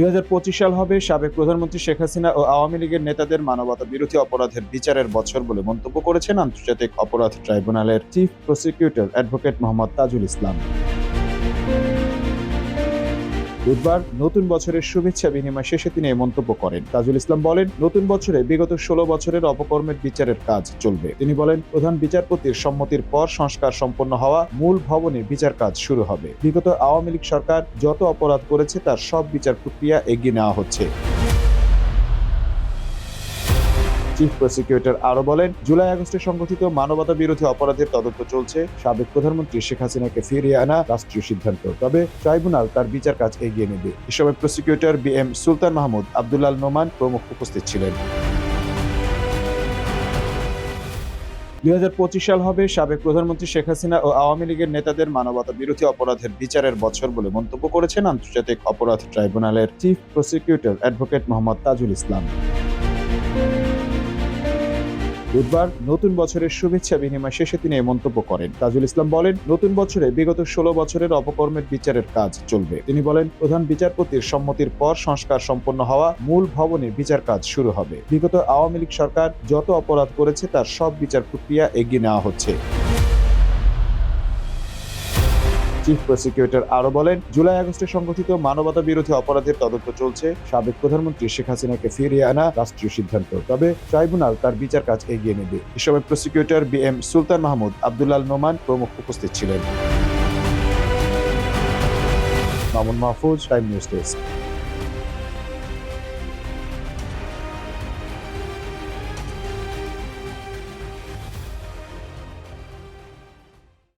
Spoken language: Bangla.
দুই হাজার পঁচিশ সাল হবে সাবেক প্রধানমন্ত্রী শেখ হাসিনা ও আওয়ামী লীগের নেতাদের মানবতা বিরোধী অপরাধের বিচারের বছর বলে মন্তব্য করেছেন আন্তর্জাতিক অপরাধ ট্রাইব্যুনালের chief prosecutor advocate Mohammad Tajul Islam. বুধবার নতুন বছরের শুভেচ্ছা বিনিময় শেষে তিনি এই মন্তব্য করেন। তাজুল ইসলাম বলেন, নতুন বছরে বিগত ষোলো বছরের অপকর্মের বিচারের কাজ চলবে। তিনি বলেন, প্রধান বিচারপতির সম্মতির পর সংস্কার সম্পন্ন হওয়া মূল ভবনে বিচার কাজ শুরু হবে। বিগত আওয়ামী লীগ সরকার যত অপরাধ করেছে, তার সব বিচার প্রক্রিয়া এগিয়ে নেওয়া হচ্ছে। চিফ প্রসিকিউটর আরও বলেন, জুলাই আগস্টে সংগঠিত মানবতা বিরোধী অপরাধের তদন্ত চলছে। সাবেক প্রধানমন্ত্রী শেখ হাসিনাকে ফিরিয়ে আনা রাষ্ট্রীয় সিদ্ধান্ত, তবে ট্রাইব্যুনাল তার বিচার কাজ এগিয়ে নেবে। এ সময় prosecutor B M Sultan Mahmud, Abdullal Noman প্রমুখ উপস্থিত ছিলেন। দুই হাজার পঁচিশ সাল হবে সাবেক প্রধানমন্ত্রী শেখ হাসিনা ও আওয়ামী লীগের নেতাদের মানবতা বিরোধী অপরাধের বিচারের বছর বলে মন্তব্য করেছেন আন্তর্জাতিক অপরাধ ট্রাইব্যুনালের chief prosecutor advocate Mohammad Tajul Islam. বুধবার নতুন বছরের শুভেচ্ছা বিনিময় শেষে তিনি এই মন্তব্য করেন। তাজুল ইসলাম বলেন, নতুন বছরে বিগত ষোলো বছরের অপকর্মের বিচারের কাজ চলবে। তিনি বলেন, প্রধান বিচারপতির সম্মতির পর সংস্কার সম্পন্ন হওয়া মূল ভবনে বিচার কাজ শুরু হবে। বিগত আওয়ামী লীগ সরকার যত অপরাধ করেছে, তার সব বিচার প্রক্রিয়া এগিয়ে নেওয়া হচ্ছে। চিফ প্রসিকিউটর আরও বলেন, জুলাই আগস্টে সংগঠিত মানবতা বিরোধী অপরাধের তদন্ত চলছে। সাবেক প্রধানমন্ত্রী শেখ হাসিনাকে ফিরিয়ে আনা রাষ্ট্রীয় সিদ্ধান্ত, তবে ট্রাইব্যুনাল তার বিচার কাজ এগিয়ে নেবে। এ সময় prosecutor B M Sultan Mahmud, Abdullal Noman প্রমুখ উপস্থিত ছিলেন। Mamun Mahfuz, Time News desk.